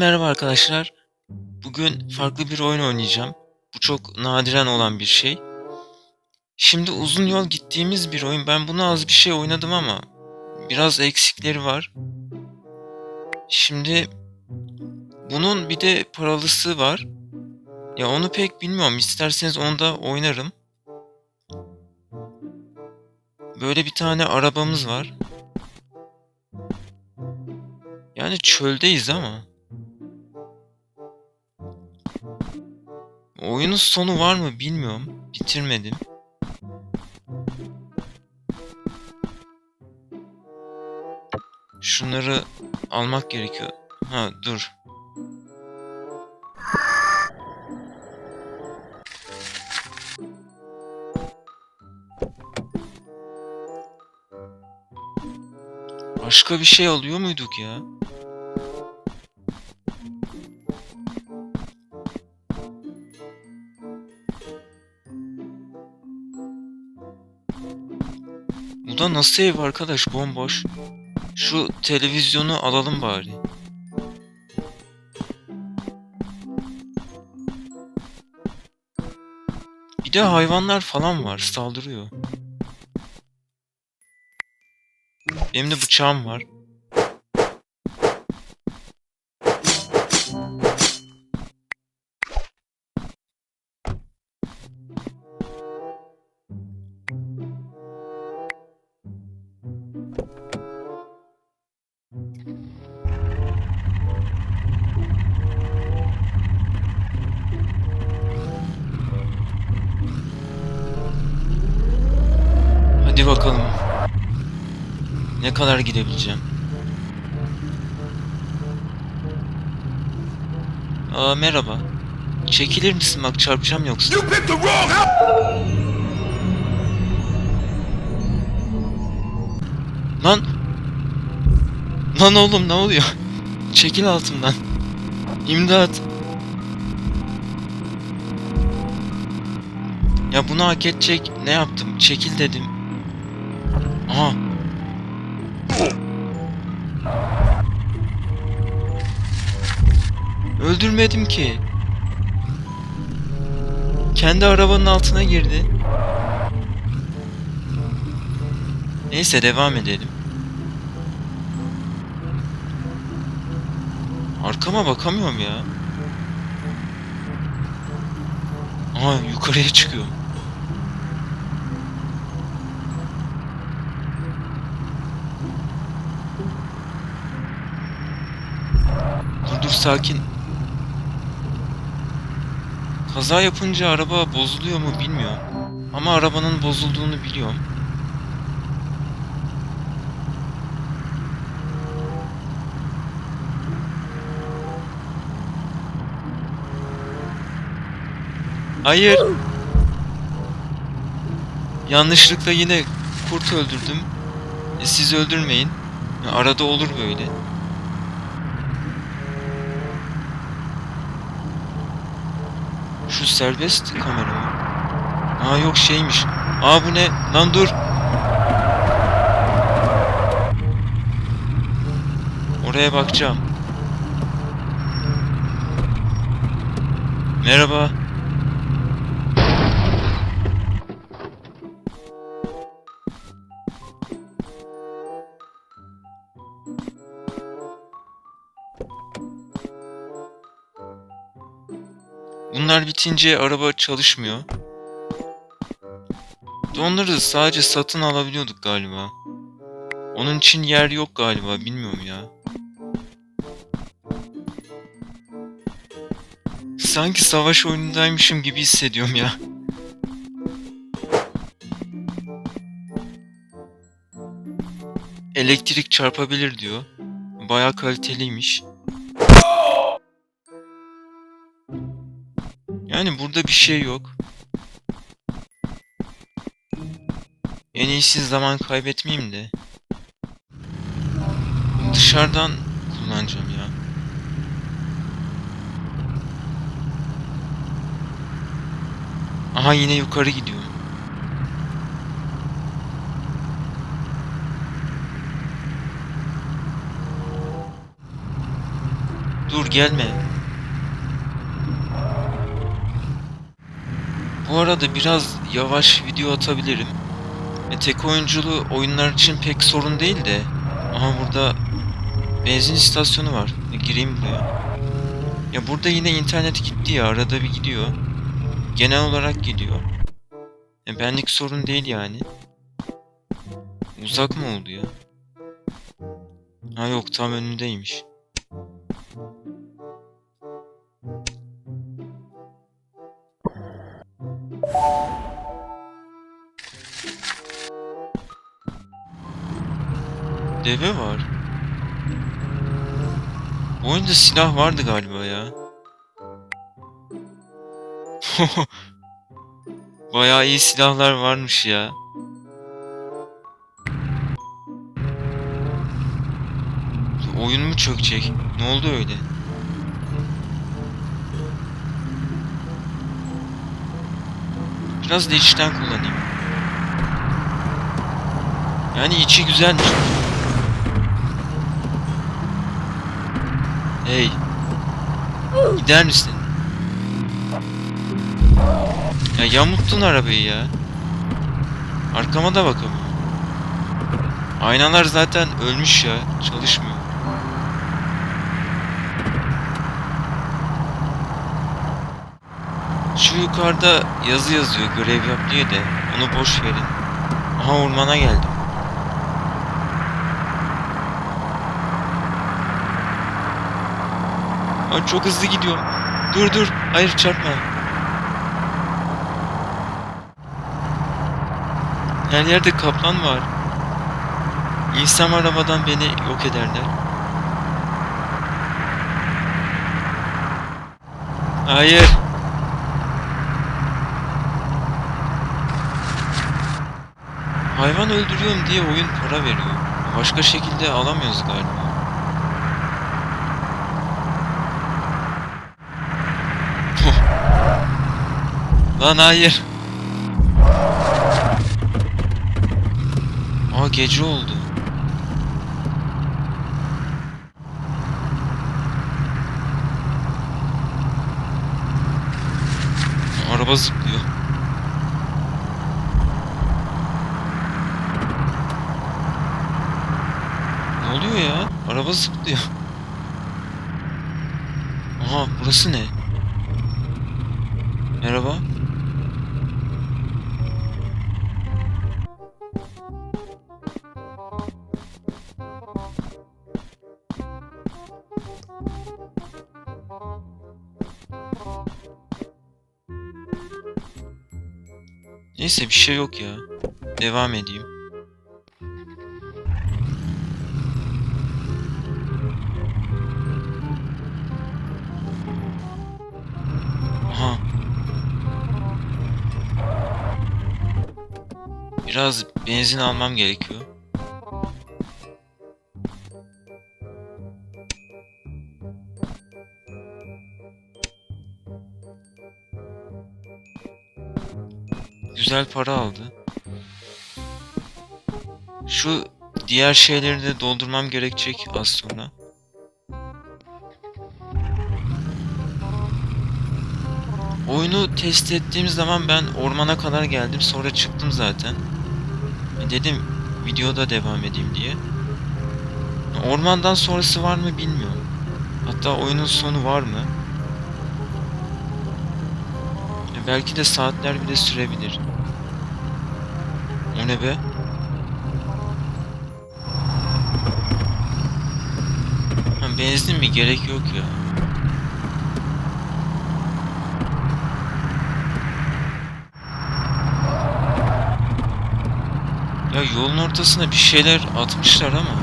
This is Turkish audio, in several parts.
Merhaba arkadaşlar. Bugün farklı bir oyun oynayacağım. Bu çok nadiren olan bir şey. Şimdi uzun yol gittiğimiz bir oyun. Ben bunu az bir şey oynadım ama biraz eksikleri var. Şimdi bunun bir de paralısı var. Ya onu pek bilmiyorum. İsterseniz onu da oynarım. Böyle bir tane arabamız var. Yani çöldeyiz ama. Oyunun sonu var mı bilmiyorum. Bitirmedim. Şunları almak gerekiyor. Ha dur. Başka bir şey alıyor muyduk ya? Bu da nasıl ev arkadaş bomboş. Şu televizyonu alalım bari. Bir de hayvanlar falan var saldırıyor. Benim de bıçağım var. Bakalım. Ne kadar gidebileceğim? Aa merhaba. Çekilir misin bak çarpacağım yoksa. You picked the wrong! Lan! Lan oğlum ne oluyor? Çekil altımdan. İmdat. Ya bunu hak edecek ne yaptım? Çekil dedim. Aha. Öldürmedim ki. Kendi arabanın altına girdi. Neyse devam edelim. Arkama bakamıyorum ya. Aa yukarıya çıkıyorum. Dur sakin. Kaza yapınca araba bozuluyor mu bilmiyorum. Ama arabanın bozulduğunu biliyorum. Hayır. Yanlışlıkla yine kurt öldürdüm. E, siz öldürmeyin. Arada olur böyle. Şu serbest kamera mı? Aa yok şeymiş. Aa bu ne? Lan dur. Oraya bakacağım. Merhaba. Bunlar bitince araba çalışmıyor. Onları sadece satın alabiliyorduk galiba. Onun için yer yok galiba bilmiyorum ya. Sanki savaş oyunundaymışım gibi hissediyorum ya. Elektrik çarpabilir diyor. Bayağı kaliteliymiş. Yani burada bir şey yok. En iyisi zaman kaybetmeyeyim de. Dışarıdan kullanacağım ya. Aha yine yukarı gidiyorum. Dur gelme. Bu arada biraz yavaş video atabilirim. E, tek oyunculu oyunlar için pek sorun değil de. Aha burada benzin istasyonu var. E, gireyim buraya. Ya burada yine internet gitti ya arada bir gidiyor. Genel olarak gidiyor. E, benlik sorun değil yani. Uzak mı oldu ya? Ha yok tam önündeymiş. Deve var. Oyunda silah vardı galiba ya. Bayağı iyi silahlar varmış ya. Oyun mu çökecek? Ne oldu öyle? Biraz da içten kullanayım. Yani içi güzelmiş. Hey. Gider misin? Ya yamuttun arabayı ya. Arkama da bakamıyorum. Aynalar zaten ölmüş ya. Çalışmıyor. Şu yukarıda yazı yazıyor görev yap diye de onu boş verin. Aha ormana geldim. Ay çok hızlı gidiyorum. Dur dur. Hayır çarpma. Her yerde kaplan var. İnsan arabadan beni yok ederler. Hayır. Hayvan öldürüyorum diye oyun para veriyor. Başka şekilde alamıyoruz galiba. Lan hayır. Aa gece oldu. Araba zıplıyor. Ne oluyor ya? Araba zıplıyor. Aha burası ne? Merhaba. Neyse bir şey yok ya. Devam edeyim. Biraz benzin almam gerekiyor. Güzel para aldı. Şu diğer şeyleri de doldurmam gerekecek az sonra. Oyunu test ettiğim zaman ben ormana kadar geldim sonra çıktım zaten. E Dedim videoda devam edeyim diye. Ormandan sonrası var mı bilmiyorum. Hatta oyunun sonu var mı? E Belki de saatler bile sürebilir. O ne be? Ha, benzin mi? Gerek yok ya. Ya yolun ortasına bir şeyler atmışlar ama.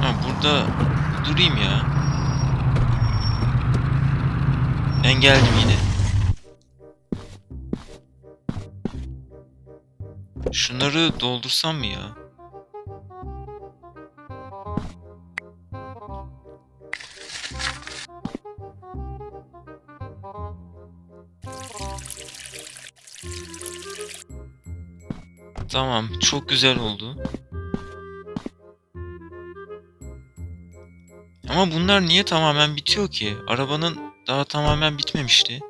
Ha burada durayım ya. Ben geldim yine. Şunları doldursam mı ya? Tamam, çok güzel oldu. Ama bunlar niye tamamen bitiyor ki? Arabanın daha tamamen bitmemişti.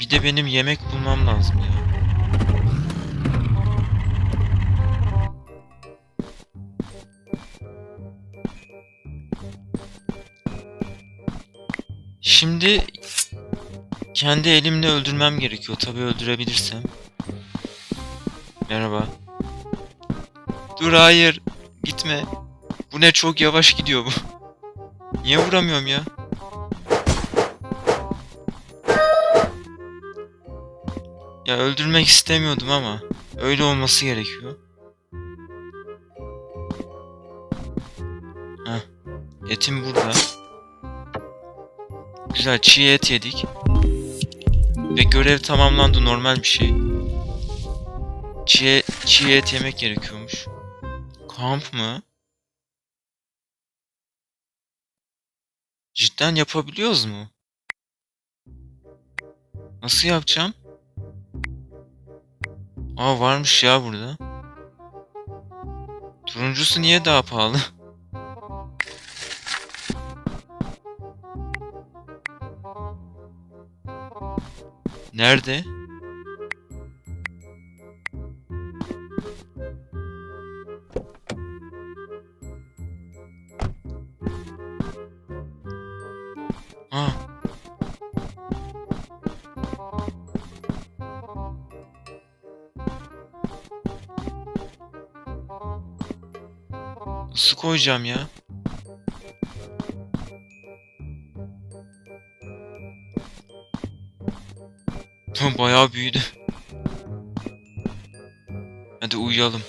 Bir de benim yemek bulmam lazım ya. Şimdi kendi elimle öldürmem gerekiyor. Tabii öldürebilirsem. Merhaba. Dur hayır. Gitme. Bu ne çok yavaş gidiyor bu. Niye vuramıyorum ya? Ya öldürmek istemiyordum ama öyle olması gerekiyor. Heh. Etim burada. Güzel çiğ et yedik. Ve görev tamamlandı normal bir şey. Çiğ, çiğ et yemek gerekiyormuş. Kamp mı? Cidden yapabiliyoruz mu? Nasıl yapacağım? Aa varmış ya burada. Turuncusu niye daha pahalı? Nerede? Ha. Nasıl koyacağım ya? Bayağı büyüdü. Hadi uyuyalım.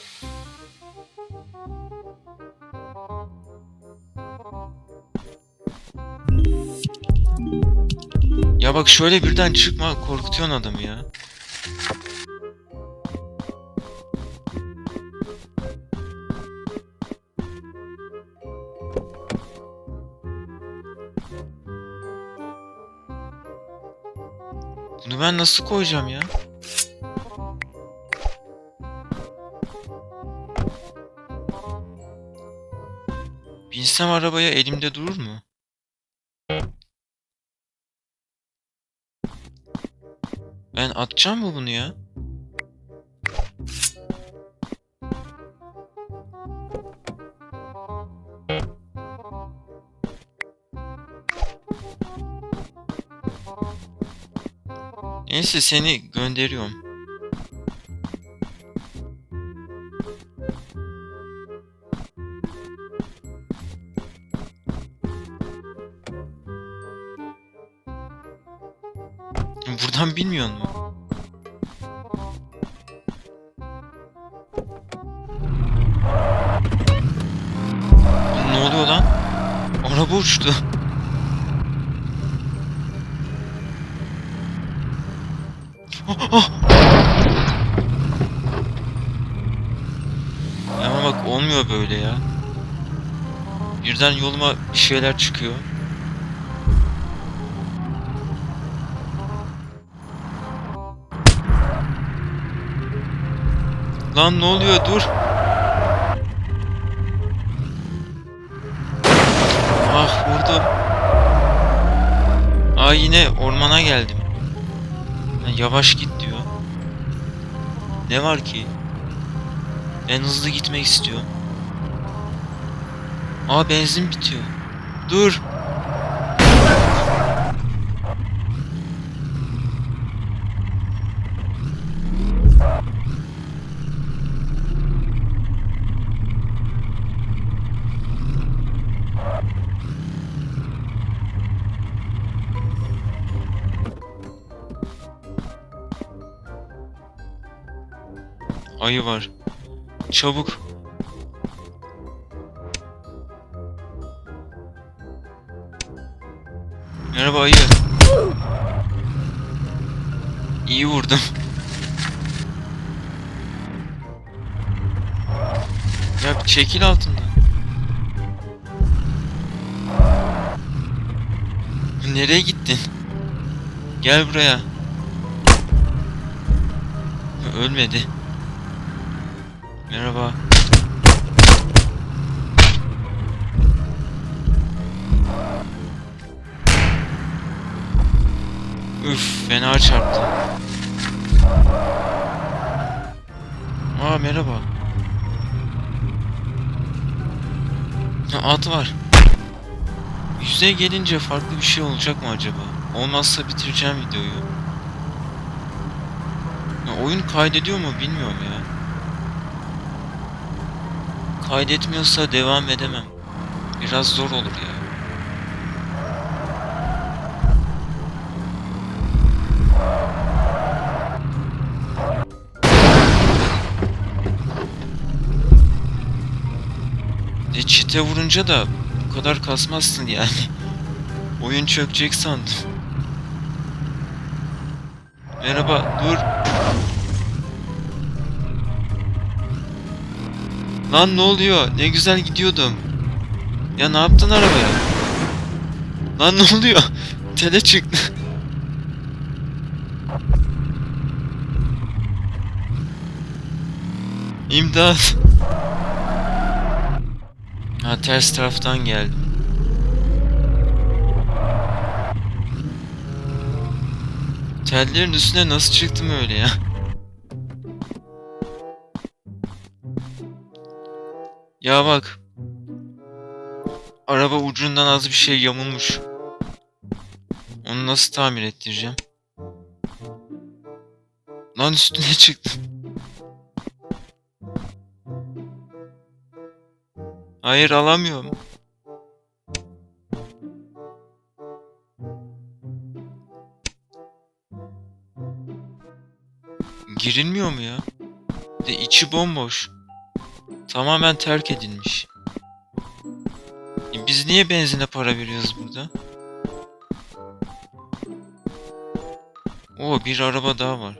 Ya bak şöyle birden çıkma korkutuyorsun adamı ya. Ben nasıl koyacağım ya? Binsem arabaya elimde durur mu? Ben atacağım mı bunu ya? Neyse seni gönderiyorum. Buradan bilmiyor mu? Ne oluyor lan? Araba uçtu. Olmuyor böyle ya. Birden yoluma bir şeyler çıkıyor. Lan ne oluyor dur. Ah vurdum. Aa yine ormana geldim. Yavaş git diyor. Ne var ki? En hızlı gitmek istiyor. Aa benzin bitiyor. Dur. Ayı var. Çabuk. Merhaba ayı. İyi vurdum. Ya çekil altından. Nereye gittin? Gel buraya. Ya Ölmedi. Merhaba. Üf fena çarptı. Aa merhaba. Ha, at var. Yüzeye gelince farklı bir şey olacak mı acaba? Olmazsa bitireceğim videoyu. Ya, oyun kaydediyor mu bilmiyorum ya. Kaydetmiyorsa devam edemem. Biraz zor olur ya. Çite vurunca da bu kadar kasmazsın yani. Oyun çökecek sandım. Merhaba, dur. Lan ne oluyor? Ne güzel gidiyordum. Ya ne yaptın arabaya? Lan ne oluyor? Tele çıktı. İmdat. Ha ters taraftan geldim. Tellerin üstüne nasıl çıktım öyle ya? Ya bak. Araba ucundan az bir şey yamulmuş. Onu nasıl tamir ettireceğim? Lan üstüne çıktım. Hayır alamıyorum. Girilmiyor mu ya? De içi bomboş. Tamamen terk edilmiş. E biz niye benzine para veriyoruz burada? Oo bir araba daha var.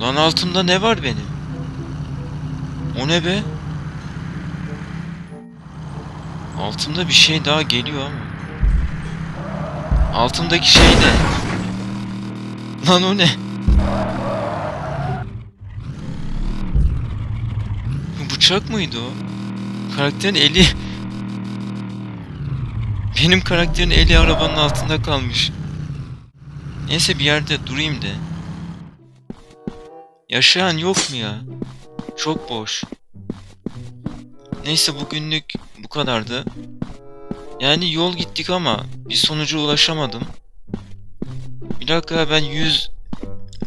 Lan altımda ne var benim? O ne be? Altımda bir şey daha geliyor ama. Altımdaki şey ne? Lan o ne? Bıçak mıydı o? Karakterin eli... Benim karakterin eli arabanın altında kalmış. Neyse bir yerde durayım de. Yaşayan yok mu ya? Çok boş. Neyse bugünlük bu kadardı. Yani yol gittik ama bir sonuca ulaşamadım. Bir dakika ben 100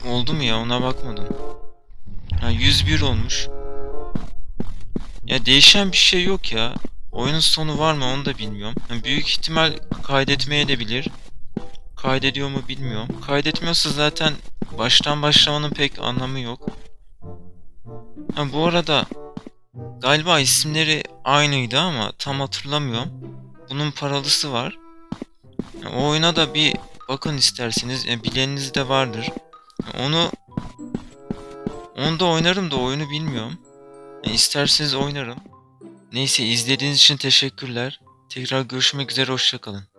oldu mu ya ona bakmadım. Ha 101 olmuş. Ya değişen bir şey yok ya. Oyunun sonu var mı onu da bilmiyorum. Yani büyük ihtimal kaydetmeye de bilir. Kaydediyor mu bilmiyorum. Kaydetmiyorsa zaten baştan başlamanın pek anlamı yok. Ha bu arada galiba isimleri aynıydı ama tam hatırlamıyorum. Bunun paralısı var. Ya, o oyuna da bir bakın isterseniz. Ya, bileniniz de vardır. Ya, onu onu da oynarım da oyunu bilmiyorum. Ya, isterseniz oynarım. Neyse izlediğiniz için teşekkürler. Tekrar görüşmek üzere hoşçakalın.